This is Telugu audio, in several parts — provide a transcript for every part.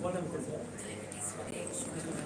One of the.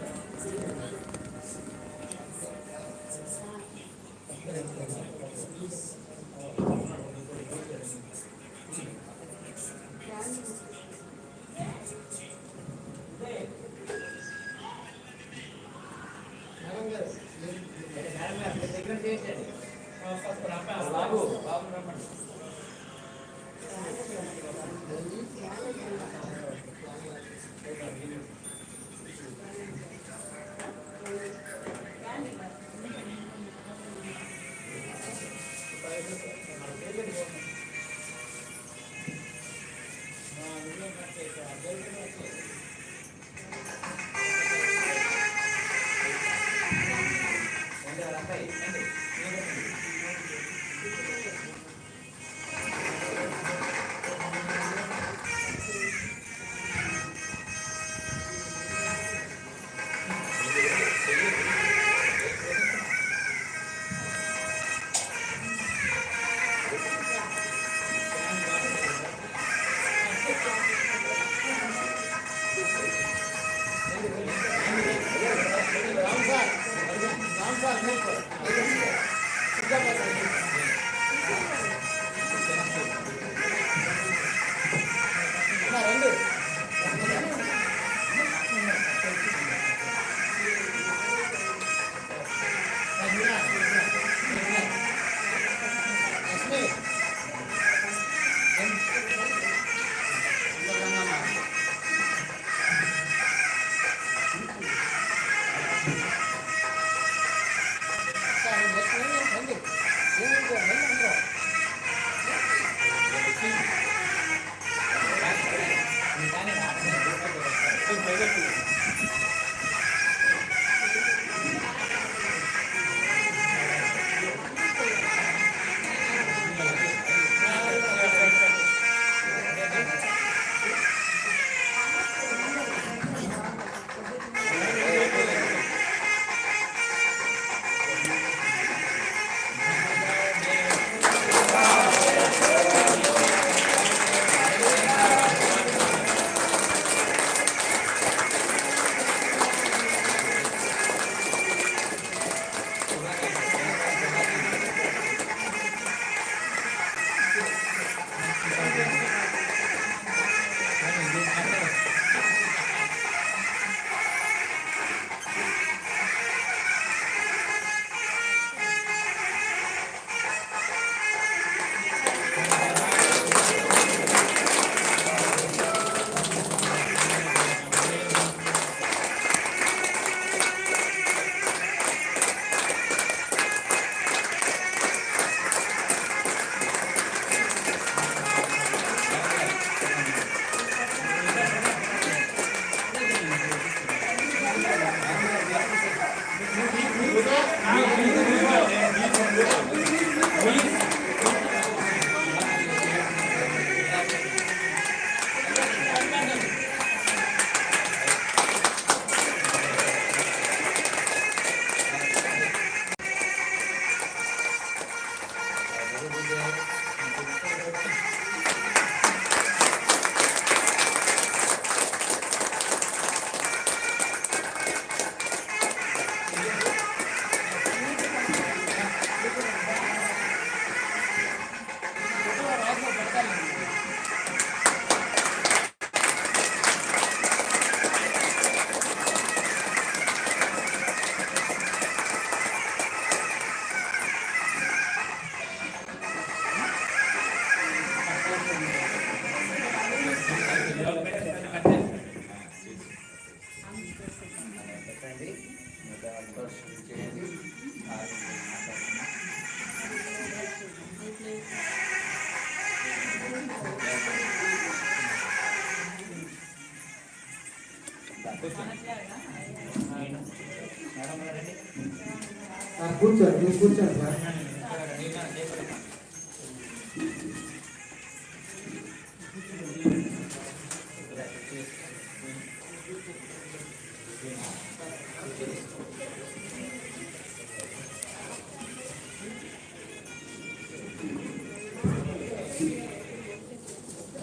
కూర్చోండి మీరు కూర్చోండి సార్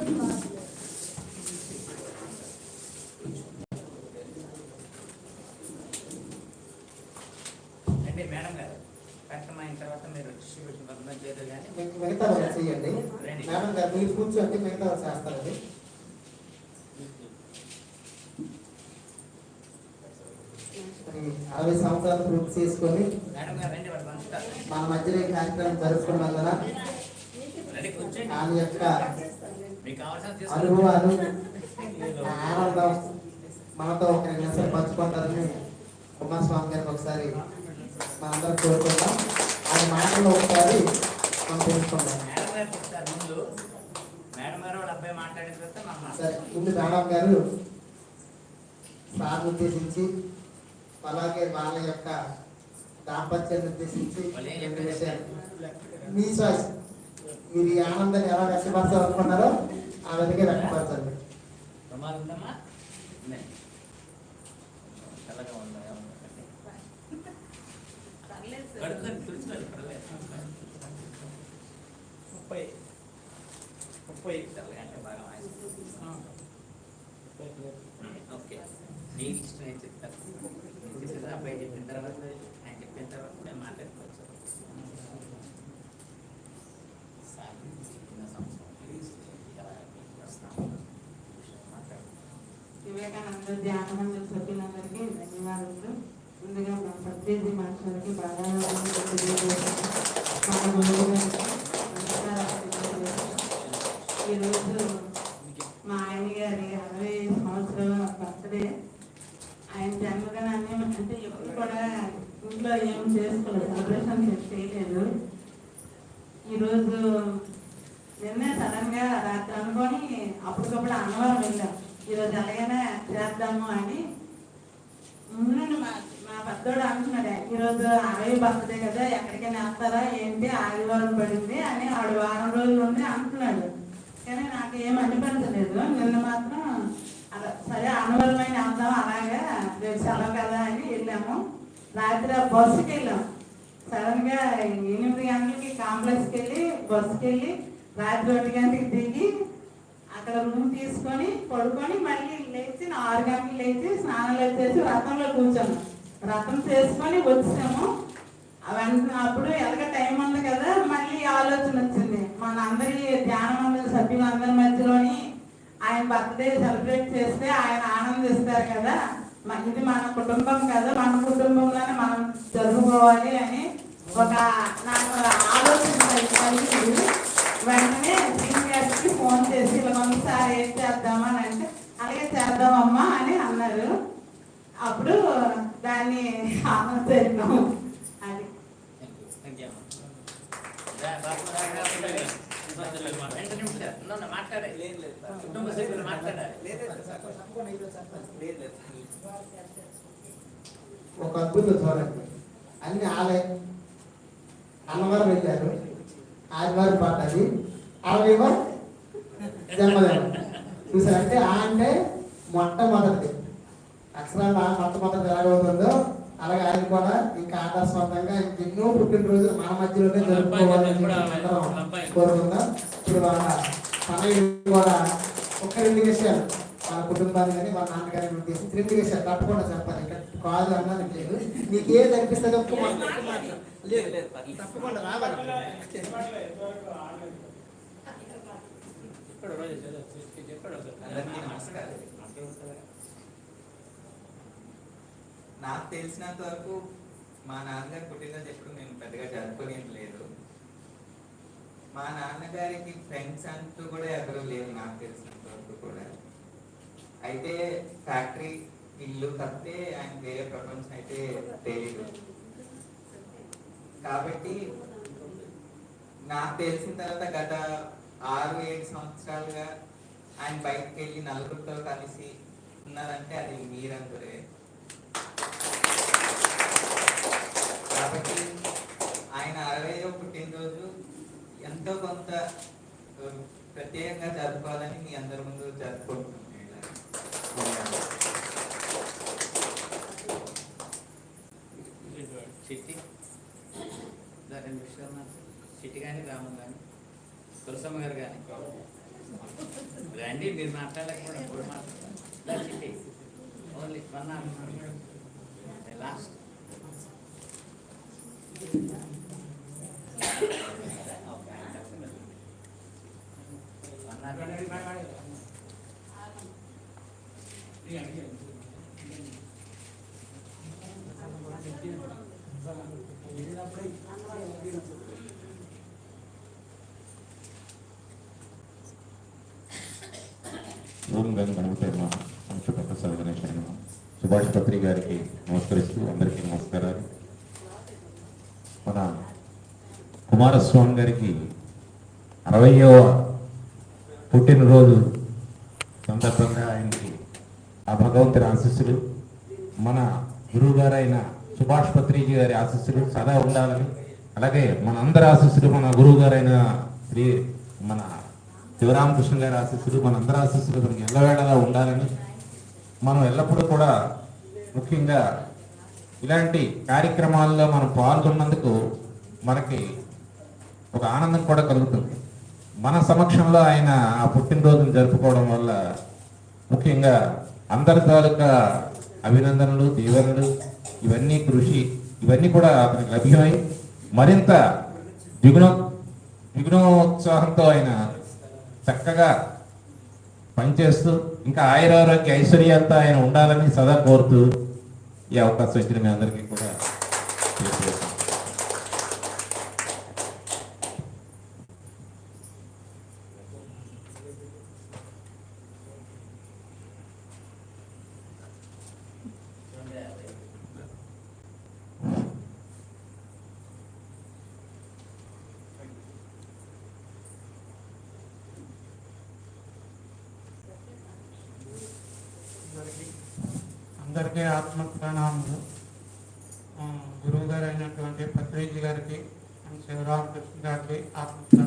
Thank you. వాళ్ళు చేస్తారు అది. అరవై సంవత్సరాలు పూర్తి చేసుకొని మన మధ్యలో ఈ కార్యక్రమం జరుపుకున్నందున రండి కూర్చోండి ఆమె యొక్క అనుభవాలు ఆనందం మనతో ఒక రెండు నిమిషాలు పంచుకుంటారని కుమారస్వామి గారికి ఒకసారి మనందరం కోరుకుంటాం ఆయన మాటల్లో ఒకసారి మనం తెలుసుకుందాం. సరే ముందు మేడం గారు. సార్ ఉద్దేశించి అలాగే వాళ్ళ యొక్క దాంపత్యాన్ని ఉద్దేశించి రెండు? విషయాలు. మీ చాయిస్ మీరు ఈ ఆనందాన్ని ఎలా వ్యక్తపరచాలనుకున్నారో ఆ విధంగా వ్యక్తపరచండి. రుమాలు ఉందమ్మా ఉన్నాయి. చల్లగా ఉందా ఏమన్నా? కడుక్కొని తుడుచుకోండి, పర్లేదు. ముప్పై ముప్పై చల్లగా అంటే బాగా వాయిస్తుంది. ఓకే నేను ఇష్టం ఏం చెప్తాను నీకు ఇష్టం అబ్బాయి చెప్పిన తర్వాత ఆయన చెప్పిన తర్వాత నేను మాట్లాడుకోవచ్చు. సార్, వివేకానంద ధ్యానమంద సభ్యులందరికీ ధన్యవాదాలు ముందుగా మా సత్యజీ మాస్టర్కి బాగా మన నమస్కారాలు ఈరోజు మా ఆయన గారి అరవై సంవత్సరాల బర్త్డే ఆయన జన్మదినాన్ని అంటే ఎప్పుడు కూడా ఇంట్లో ఏం చేసుకోలేదు సెలబ్రేషన్ చేయలేదు. ఈరోజు నిన్నే సడన్గా రాత్రి అనుకొని అప్పటికప్పుడు అన్నవరం వెళ్ళాం. ఈరోజు అలాగనే చేద్దాము అని. ముందు మా మా పెద్దోడు అంటున్నాడు ఈరోజు అరవై బర్త్డే కదా ఎక్కడికైనా వేస్తారా ఏంటి ఆదివారం పడింది? అని ఆడు వారం రోజులు ఉండి అంటున్నాడు. కానీ నాకు ఏం అనిపించలేదు. నిన్న మాత్రం అలా సరే అనవరమైన వెళ్దాం అలాగా రేపు సెలవు కదా అని వెళ్ళాము. రాత్రి బస్సుకి వెళ్ళాం. సడన్గా ఎనిమిది గంటలకి కాంప్లెక్స్కి వెళ్ళి బస్సుకి వెళ్ళి రాత్రి ఒకటి గంటకి దిగి అక్కడ రూమ్ తీసుకొని పడుకొని మళ్ళీ లేచి ఆరు గంటలకు లేచి స్నానాలు చేసి రథంలో కూర్చున్నాం. రథం చేసుకొని వచ్చాము. అవన్నీ అప్పుడు ఎలాగ టైం ఉంది కదా మళ్ళీ ఆలోచన వచ్చింది. మన అందరి ధ్యాన మండలి సభ్యులందరి మధ్యలోని ఆయన బర్త్డే సెలబ్రేట్ చేస్తే ఆయన ఆనందిస్తారు కదా. ఇది మన కుటుంబం కదా మన కుటుంబంలోనే మనం జరుపుకోవాలి. ఒక నాకు ఆలోచన కలిగింది వెంటనే సీనియర్ గారికి ఫోన్ చేసి ఇలా మనం ఏం చేద్దామని అంటే అలాగే చేద్దామమ్మా అని అన్నారు. అప్పుడు దాన్ని ఆనందించాము అది. మాట్లాడాలి లేదు లేదు కుటుంబ మాట్లాడాలి లేదు లేదు లేదు ఒక అద్భుత ధోరణి. అన్ని ఆలయ అన్నవారు వెళ్ళారు ఆదివారం పడ్డది అరవై జన్మదినం. చూసారంటే ఆ అంటే మొట్టమొదటిది. అక్షరాలు ఆ మొట్టమొదటి ఎలాగవుతుందో అలాగే ఆయన కూడా ఇంకా ఆదర్శవంతంగా ఎన్నో పుట్టినరోజులు మన మధ్యలోనే జరుపుకోవాలని కోరుకుందాం. ఇప్పుడు వాళ్ళ సమయం కూడా ఒక రెండు విషయాలు. వాళ్ళ కుటుంబాన్ని కానీ వాళ్ళ నాన్నగారిని ఉద్దేశించి తిరిగి విషయాలు తప్పకుండా చెప్పాలి. ఇక్కడ కాదు అన్నది లేదు. మీకు ఏది అనిపిస్తుంది లేదు లేదు తప్పకుండా రావాలి. నమస్కారం. నాకు తెలిసినంత వరకు మా నాన్నగారు పుట్టినరోజు ఎప్పుడు మేము పెద్దగా జరుపుకునేది లేదు. మా నాన్నగారికి ఫ్రెండ్స్ అంటూ కూడా ఎవరు లేరు నాకు తెలిసినంత వరకు కూడా. అయితే ఫ్యాక్టరీ ఇల్లు తప్పితే ఆయన వేరే ప్రపంచం అయితే తెలియదు కాబట్టి నాకు తెలిసిన తర్వాత గత ఆరు ఏడు సంవత్సరాలుగా ఆయన బయటకు వెళ్ళి నలుగురితో కలిసి ఉన్నారంటే అది మీరందరే. కాబట్టి ఆయన అరవైవ పుట్టినరోజు ఎంతో కొంత ప్రత్యేకంగా జరుపుకోవాలని మీ అందరి ముందు జరుపుకుంటున్నాను సిటీ? దాని విషయం సిటీ విషయాలు కానీ రాము కానీ. తులసమ్మ గారు కానీ. రండి మీరు మాట్లాడలేకపోవడం ఇప్పుడు ఓన్లీ వన్ లాస్ట్. ఓం గం గణపతి గణేష్ సుభాష్ పత్రి గారికి నమస్కరిస్తూ అందరికీ నమస్కారాలు. మన కుమారస్వామి గారికి అరవయవ పుట్టినరోజు సందర్భంగా ఆయనకి ఆ భగవంతుని ఆశీస్సులు మన గురువు గారైన సుభాష్ పత్రిజీ గారి ఆశీస్సులు సదా ఉండాలని అలాగే మన అందరి ఆశీస్సులు మన గురువు గారైన శ్రీ మన శివరామకృష్ణ గారి ఆశీస్సులు మన అందరి ఆశీస్సులు మనకి ఎల్లవేళలా ఉండాలని మనం ఎల్లప్పుడూ కూడా ముఖ్యంగా ఇలాంటి కార్యక్రమాల్లో మనం పాల్గొన్నందుకు మనకి ఒక ఆనందం కూడా కలుగుతుంది. మన సమక్షంలో ఆయన ఆ పుట్టినరోజును జరుపుకోవడం వల్ల ముఖ్యంగా అందరి తాలూకా అభినందనలు దీవెనలు ఇవన్నీ కృషి ఇవన్నీ కూడా అతనికి లభ్యమై మరింత దిగుణ దిగుణోత్సాహంతో ఆయన చక్కగా పనిచేస్తూ ఇంకా ఆయురారోగ్య ఐశ్వర్యంతో ఆయన ఉండాలని సదా కోరుతూ ఈ అవకాశం ఇచ్చిన మీ అందరికీ కూడా తెలియజేస్తున్నాను. అందరికీ ఆత్మ ప్రణామములు ఆ, గురువు గారు పత్రేజీ గారికి శివరామకృష్ణ గారికి ఆత్మ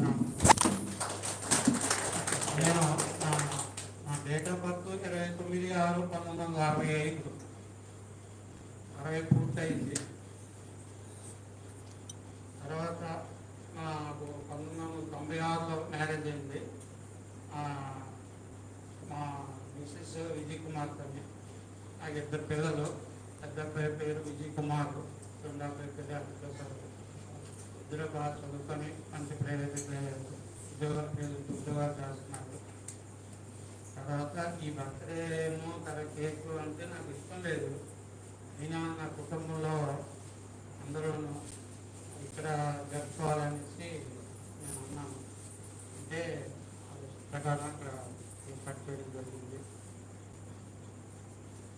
నేను నా డేట్ ఆఫ్ బర్త్ ఇరవై తొమ్మిది ఆరు పంతొమ్మిది వందల అరవై ఐదు. అరవై పూర్తయింది. తర్వాత నాకు పంతొమ్మిది వందల తొంభై ఆరులో మ్యారేజ్ అయింది. మా మిస్సెస్ విజయ్ కుమార్ తమ్మి నాకు ఇద్దరు పిల్లలు పెద్ద పేరు విజయ్ కుమార్. రెండో అబ్బాయి పేరు ఇద్దరు బాగా చదువుకొని మంచి ప్రైవేట్ ఉద్యోగాలు పేరు ఉద్యోగాలు చేస్తున్నారు తర్వాత ఈ బర్త్డే ఏమో తన కేకు అంటే నాకు ఇష్టం లేదు. అయినా నా కుటుంబం అందరూ ఇక్కడ జరుపుకోవాలనేసి నేను అన్నాను అంటే అది ప్రకారం అక్కడ ఏర్పాటు చేయడం జరిగింది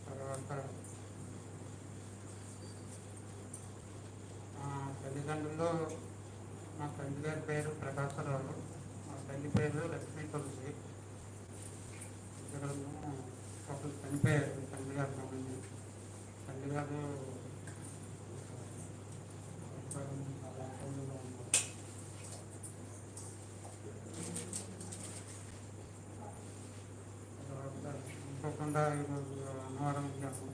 తర్వాత మా తల్లిదండ్రులు మా తండ్రి గారి పేరు ప్రకాశరావు మా తల్లి పేరు లక్ష్మీ తులసి. ఇద్దరు ఒకరు చనిపోయారు తండ్రి గారు మమ్మల్ని తండ్రి గారు తర్వాత ఇంకోకుండా ఈరోజు అన్నవరం వెళ్ళాము.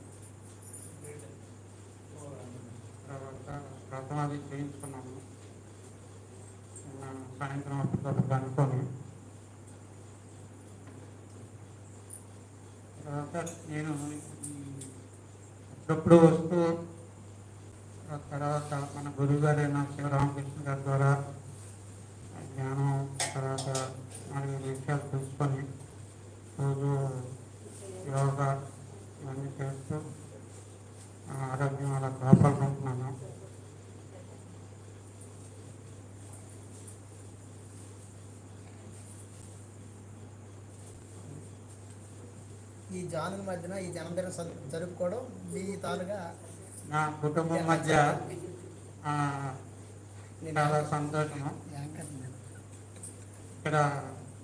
తర్వాత వ్రతమాది చేయించుకున్నాము. సాయంత్రం అప్పటికప్పుడు అనుకోని తర్వాత నేను ఎప్పుడు అప్పుడప్పుడు వస్తూ తర్వాత మన గురువు గారైన శివరామకృష్ణ గారి ద్వారా జ్ఞానం తర్వాత నాలుగు విషయాలు తెలుసుకొని రోజు యోగా ఇవన్నీ చేస్తూ ఆరోగ్యం అలా కాపాడుకుంటున్నాను. ఈ జానుల మధ్యన ఈ జన్మదిన జరుపుకోవడం మీ తాలుగా నా కుటుంబం మధ్య చాలా సంతోషం ఇక్కడ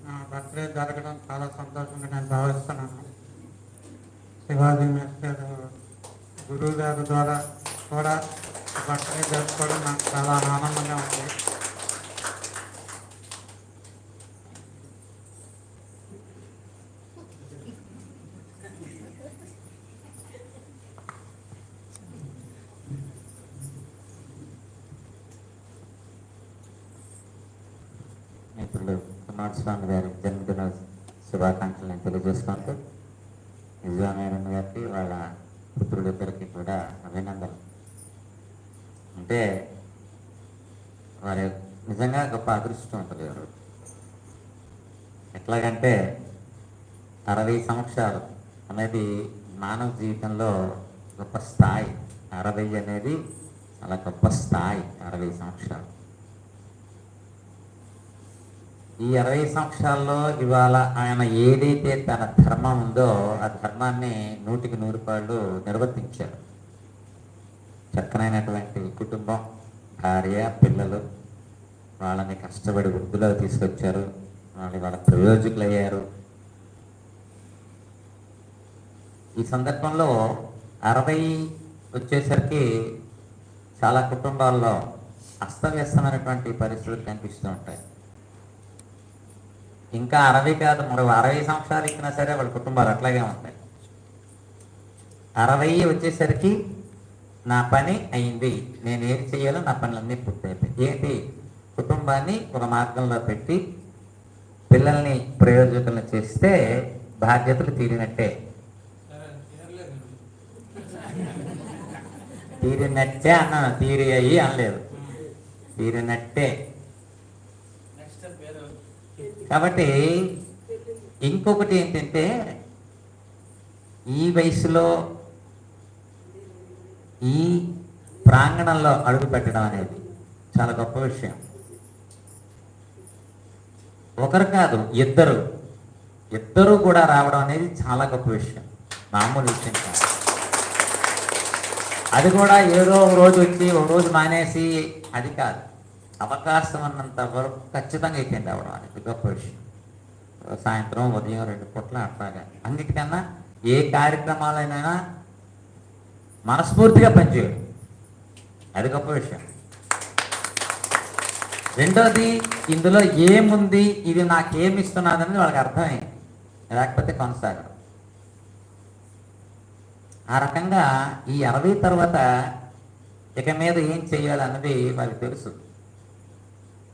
నా బర్త్డే జరగడం చాలా సంతోషంగా నేను భావిస్తున్నాను. శివాజీ మిస్టర్ గురువు గారి ద్వారా కూడా బర్త్డే జరుపుకోవడం నాకు చాలా ఆనందంగా ఉంది. స్వామి గారి జన్మదిన శుభాకాంక్షలు నేను తెలియజేసుకుంటూ విజయనారాయణ గారికి వాళ్ళ పుత్రుడిద్దరికి కూడా అభినందనలు. అంటే వారి నిజంగా గొప్ప అదృష్టవంతులు ఎవరు ఎట్లాగంటే అరవై సంవత్సరాలు అనేది మానవ జీవితంలో గొప్ప స్థాయి. అరవై అనేది చాలా గొప్ప స్థాయి అరవై సంవత్సరాలు. ఈ అరవై సంవత్సరాల్లో ఇవాళ ఆయన ఏదైతే తన ధర్మం ఉందో ఆ ధర్మాన్ని నూటికి నూరు పాళ్ళు నిర్వర్తించారు చక్కనైనటువంటి కుటుంబం భార్య పిల్లలు వాళ్ళని కష్టపడి వృద్ధులకు తీసుకొచ్చారు. వాళ్ళు వాళ్ళ ప్రయోజకులు అయ్యారు ఈ సందర్భంలో అరవై వచ్చేసరికి చాలా కుటుంబాల్లో అస్తవ్యస్తమైనటువంటి పరిస్థితులు కనిపిస్తూ ఉంటాయి. ఇంకా అరవై కాదు మరో అరవై సంవత్సరాలు ఇచ్చినా సరే వాళ్ళ కుటుంబాలు అట్లాగే ఉంటాయి. అరవై వచ్చేసరికి నా పని అయింది. నేను ఏం చేయాలో నా పనులన్నీ పూర్తయిపోయి. ఏంటి? కుటుంబాన్ని ఒక మార్గంలో పెట్టి పిల్లల్ని ప్రయోజకులను చేస్తే బాధ్యతలు తీరినట్టే. తీరినట్టే అన్నాను తీరి అయ్యి అనలేదు. తీరినట్టే. కాబట్టి ఇంకొకటి ఏంటంటే ఈ వయసులో ఈ ప్రాంగణంలో అడుగు పెట్టడం అనేది చాలా గొప్ప విషయం. ఒకరు కాదు ఇద్దరు. ఇద్దరు కూడా రావడం అనేది చాలా గొప్ప విషయం. మామూలు విషయం కాదు. అది కూడా ఏదో ఒక రోజు వచ్చి ఒక రోజు మానేసి అది కాదు. అవకాశం ఉన్నంత వరకు ఖచ్చితంగా అయిపోయింది రావడం అనేది గొప్ప విషయం సాయంత్రం ఉదయం రెండు పూట్ల అట్లాగా. అన్నిటికన్నా ఏ కార్యక్రమాలైనా మనస్ఫూర్తిగా పనిచేయడం అది గొప్ప విషయం రెండోది ఇందులో ఏముంది ఇది నాకేమి ఇస్తున్నదని వాళ్ళకి అర్థమైంది. లేకపోతే కొనసాగడం ఆ రకంగా ఈ అరవై తర్వాత ఇక మీద ఏం చేయాలన్నది వాళ్ళకి తెలుసు.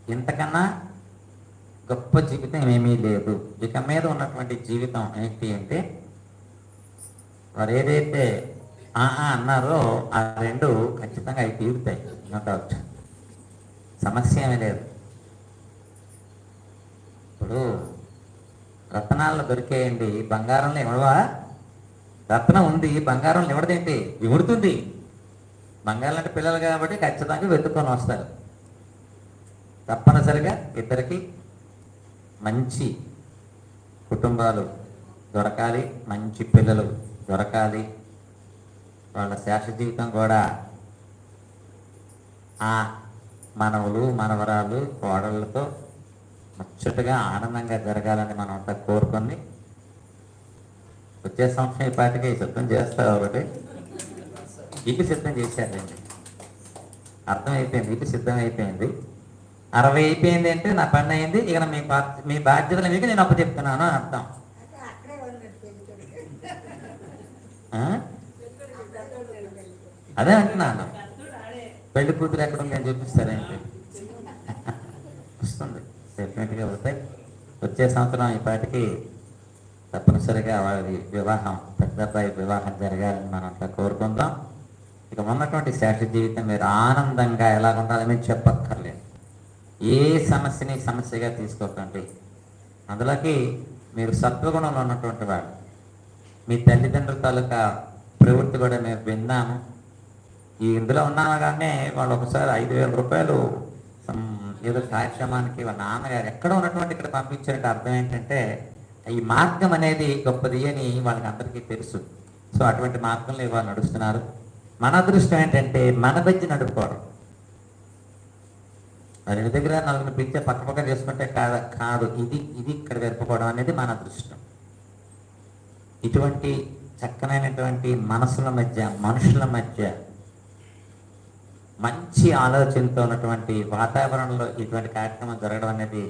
ఇంతకన్నా గొప్ప జీవితం ఏమీ లేదు. ఇక మీద ఉన్నటువంటి జీవితం ఏంటి అంటే వారు ఏదైతే ఆ ఆ అన్నారో ఆ రెండు ఖచ్చితంగా అవి తీరుతాయి. నో డౌట్ సమస్య ఏమీ లేదు. ఇప్పుడు రత్నాల్లో దొరికేయండి బంగారంలో ఇవ్వవా? రత్నం ఉంది బంగారంలో ఇవ్వడదేంటి? ఇవ్వడుతుంది. బంగారం అంటే పిల్లలు కాబట్టి ఖచ్చితంగా వెతుక్కొని వస్తారు. తప్పనిసరిగా ఇద్దరికి మంచి కుటుంబాలు దొరకాలి మంచి పిల్లలు దొరకాలి. వాళ్ళ శేష జీవితం కూడా ఆ మనవలు మనవరాలు కోడళ్ళతో ముచ్చటగా ఆనందంగా జరగాలని మనం అంతా కోరుకొని వచ్చే సంవత్సరం ఇప్పటికే పాటికి సిద్ధం చేస్తారు ఒకటి? ఇటు సిద్ధం చేశారండి అర్థమైపోయింది ఇటు సిద్ధం అయిపోయింది అరవై అయిపోయింది అంటే నా పని అయింది ఇక మీ బా- మీ బాధ్యతలు మీకు నేను అప్పు చెప్తున్నాను అని అర్థం. అదే అంటున్నాను. పెళ్ళి కూతురు ఎక్కడ ఉందని చూపిస్తారేంటి వస్తుంది. డెఫినెట్గా వస్తాయి. వచ్చే సంవత్సరం ఈ పాటికి తప్పనిసరిగా వారి వివాహం పెద్ద అబ్బాయి వివాహం జరగాలని మనం అట్లా కోరుకుందాం. ఇక ఉన్నటువంటి శేష జీవితం మీరు ఆనందంగా ఎలా ఉండాలని చెప్పక్కర్లేదు. ఏ సమస్యని సమస్యగా తీసుకోకండి. అందులోకి మీరు సత్వగుణంలో ఉన్నటువంటి వాడు మీ తల్లిదండ్రుల తాలూకా ప్రవృత్తి కూడా మేము విన్నాము. ఈ ఇందులో ఉన్నాము వాళ్ళు ఒకసారి ఐదు వేల రూపాయలు ఏదో కార్యక్రమానికి వాళ్ళ నాన్నగారు ఎక్కడ ఉన్నటువంటి ఇక్కడ పంపించారంటే అర్థం ఏంటంటే ఈ మార్గం అనేది గొప్పది అని వాళ్ళకి అందరికీ తెలుసు. సో అటువంటి మార్గంలో ఇవాళ నడుస్తున్నారు. మన అదృష్టం ఏంటంటే మన బజ్జి నడుపుకోవడం. రెండు దగ్గర నలుగురు పిలిచే పక్క పక్క చేసుకుంటే కాదు కాదు. ఇది ఇది ఇక్కడ జరుపుకోవడం అనేది మన అదృష్టం. ఇటువంటి చక్కనైనటువంటి మనసుల మధ్య మనుషుల మధ్య మంచి ఆలోచనతో ఉన్నటువంటి వాతావరణంలో ఇటువంటి కార్యక్రమం జరగడం అనేది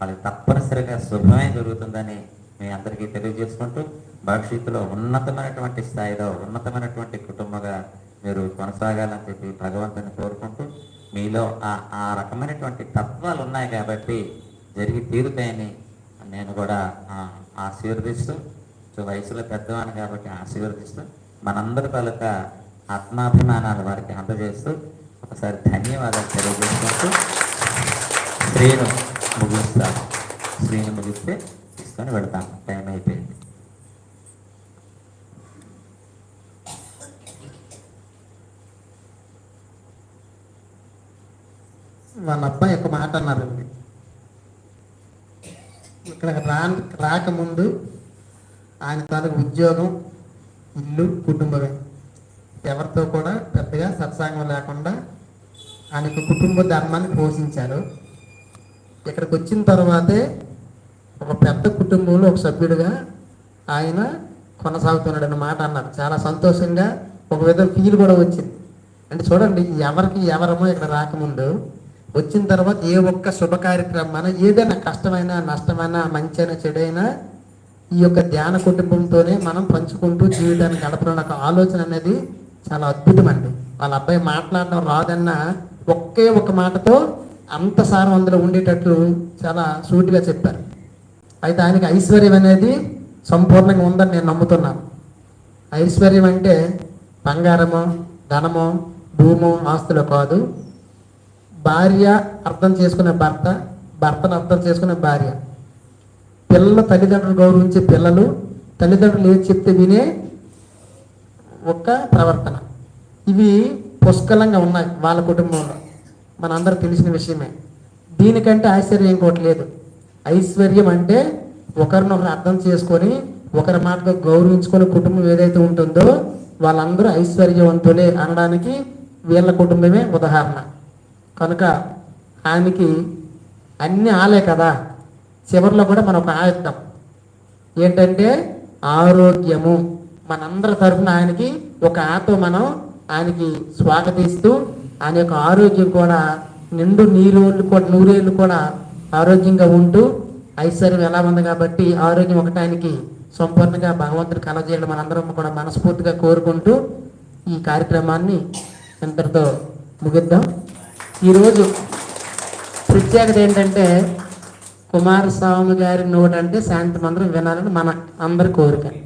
వాళ్ళకి తప్పనిసరిగా శుభమే జరుగుతుందని మీ అందరికీ తెలియజేసుకుంటూ భవిష్యత్తులో ఉన్నతమైనటువంటి స్థాయిలో ఉన్నతమైనటువంటి కుటుంబంగా మీరు కొనసాగాలని చెప్పి భగవంతుని కోరుకుంటూ మీలో ఆ ఆ రకమైనటువంటి తత్వాలు ఉన్నాయి కాబట్టి జరిగి తీరుతాయని నేను కూడా ఆశీర్వదిస్తూ సో వయసులో పెద్దవాడిని కాబట్టి ఆశీర్వదిస్తూ మనందరి తాలూకా ఆత్మాభిమానాలు వారికి అందజేస్తూ ఒకసారి ధన్యవాదాలు తెలియజేసుకుంటూ శ్రీను ముగిస్తాను స్త్రీని ముగిస్తే తీసుకొని వెళ్తాను. టైం అయిపోయింది. వాళ్ళ అబ్బాయి ఒక మాట అన్నారండి. ఇక్కడ రా రాకముందు ఆయన తనకు ఉద్యోగం ఇల్లు కుటుంబమే. ఎవరితో కూడా పెద్దగా సత్సాంగం లేకుండా ఆయనకు కుటుంబ ధర్మాన్ని పోషించారు. ఇక్కడికి వచ్చిన తర్వాతే ఒక పెద్ద కుటుంబంలో ఒక సభ్యుడిగా ఆయన కొనసాగుతున్నాడన్న మాట అన్నారు. చాలా సంతోషంగా ఒక విధంగా ఫీల్ కూడా వచ్చింది. అంటే చూడండి ఎవరికి ఎవరమో ఇక్కడ రాకముందు వచ్చిన తర్వాత ఏ ఒక్క శుభ కార్యక్రమాన ఏదైనా కష్టమైనా నష్టమైనా మంచైనా చెడైనా ఈ యొక్క ధ్యాన కుటుంబంతోనే మనం పంచుకుంటూ జీవితాన్ని గడపడం ఒక ఆలోచన అనేది చాలా అద్భుతం అండి. వాళ్ళ అబ్బాయి మాట్లాడడం రాదన్న ఒకే ఒక మాటతో అంత సారం అందులో ఉండేటట్లు చాలా సూటిగా చెప్పారు. అయితే ఆయనకి ఐశ్వర్యం అనేది సంపూర్ణంగా ఉందని నేను నమ్ముతున్నాను. ఐశ్వర్యం అంటే బంగారమో ధనమో భూమో ఆస్తులు కాదు. భార్య అర్థం చేసుకునే భర్త భర్తను అర్థం చేసుకునే భార్య. పిల్లల తల్లిదండ్రులు గౌరవించే పిల్లలు తల్లిదండ్రులు ఏది చెప్తే వినే ఒక ప్రవర్తన. ఇవి పుష్కలంగా ఉన్నాయి వాళ్ళ కుటుంబంలో. మనందరూ తెలిసిన విషయమే. దీనికంటే ఆశ్చర్యం ఇంకోటి లేదు. ఐశ్వర్యం అంటే ఒకరినొకరు అర్థం చేసుకొని ఒకరి మాటగా గౌరవించుకొని కుటుంబం ఏదైతే ఉంటుందో వాళ్ళందరూ ఐశ్వర్యవంతులే అనడానికి వీళ్ళ కుటుంబమే ఉదాహరణ. కనుక ఆయనకి అన్ని ఆలే కదా. చివరిలో కూడా మనం ఒక ఆయుద్దాం ఏంటంటే ఆరోగ్యము. మనందరి తరఫున ఆయనకి ఒక ఆతో మనం ఆయనకి స్వాగతిస్తూ ఆయన యొక్క ఆరోగ్యం కూడా నిండు నీరు కూడా నూరేళ్ళు కూడా ఆరోగ్యంగా ఉంటూ ఐశ్వర్యం ఎలా ఉంది కాబట్టి ఆరోగ్యం ఒకటి ఆయనకి సంపూర్ణంగా భగవంతుడు కలజేయడం మనందరం కూడా మనస్ఫూర్తిగా కోరుకుంటూ ఈ కార్యక్రమాన్ని ఇంతటితో ముగిద్దాం. ఈరోజు ప్రత్యేకత ఏంటంటే కుమారస్వామి గారి నోటంటే అంటే శాంతి మందిరం వినాలని మన అందరి కోరిక.